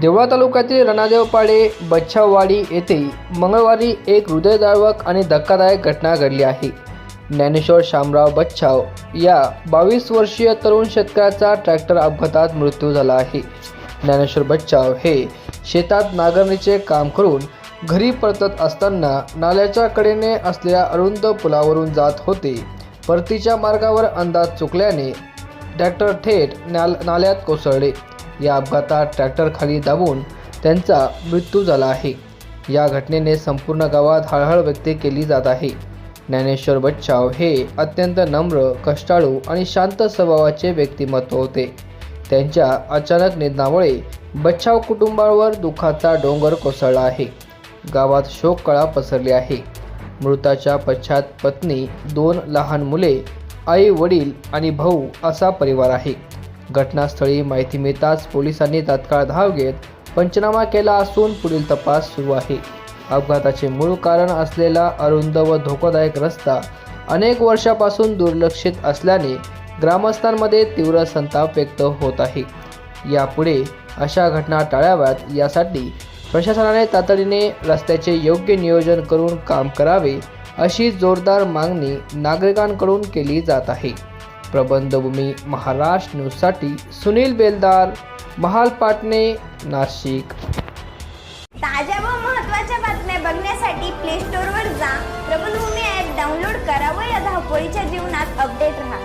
देवळा तालुक्यातील रणादेवपाडे बच्छाववाडी येथे मंगळवारी एक हृदयद्रावक आणि धक्कादायक घटना घडली आहे. ज्ञानेश्वर शामराव बच्छाव या बावीस वर्षीय तरुण शेतकऱ्याचा ट्रॅक्टर अपघातात मृत्यू झाला आहे. ज्ञानेश्वर बच्छाव हे शेतात नांगरणीचे काम करून घरी परतत असताना नाल्याच्या कडेने असलेल्या अरुंद पुलावरून जात होते. परतीच्या मार्गावर अंदाज चुकल्याने ट्रॅक्टर थेट नाल नाल्यात कोसळले. या अपघातात ट्रॅक्टर खाली दाबून त्यांचा मृत्यू झाला आहे. या घटनेने संपूर्ण गावात हळहळ व्यक्त केली जात आहे. ज्ञानेश्वर बच्चाव हे अत्यंत नम्र कष्टाळू आणि शांत स्वभावाचे व्यक्तिमत्व होते. त्यांच्या अचानक निधनामुळे बच्छाव कुटुंबावर दुःखाचा डोंगर कोसळला आहे. गावात शोककळा पसरली आहे. मृताच्या पश्चात पत्नी दोन लहान मुले आई वडील आणि भाऊ असा परिवार आहे. घटनास्थळी माहिती मिळताच पोलिसांनी तात्काळ धाव घेत पंचनामा केला असून पुढील तपास सुरू आहे. अपघाताचे मूळ कारण असलेला अरुंद व धोकादायक रस्ता अनेक वर्षापासून दुर्लक्षित असल्याने ग्रामस्थांमध्ये तीव्र संताप व्यक्त होत आहे. यापुढे अशा घटना टाळाव्यात यासाठी प्रशासनाने तातडीने रस्त्याचे योग्य नियोजन करून काम करावे अशी जोरदार मागणी नागरिकांकडून केली जात आहे. प्रबंधभूमी महाराष्ट्र न्यूजसाठी सुनील बेलदार महाल पाटणे नाशिक. ताज्या व महत्त्वाच्या बातम्या बघण्यासाठी प्ले स्टोअरवर जा. प्रबंधभूमी ॲप डाउनलोड करा व या धावपळीच्या जीवनात अपडेट राहा.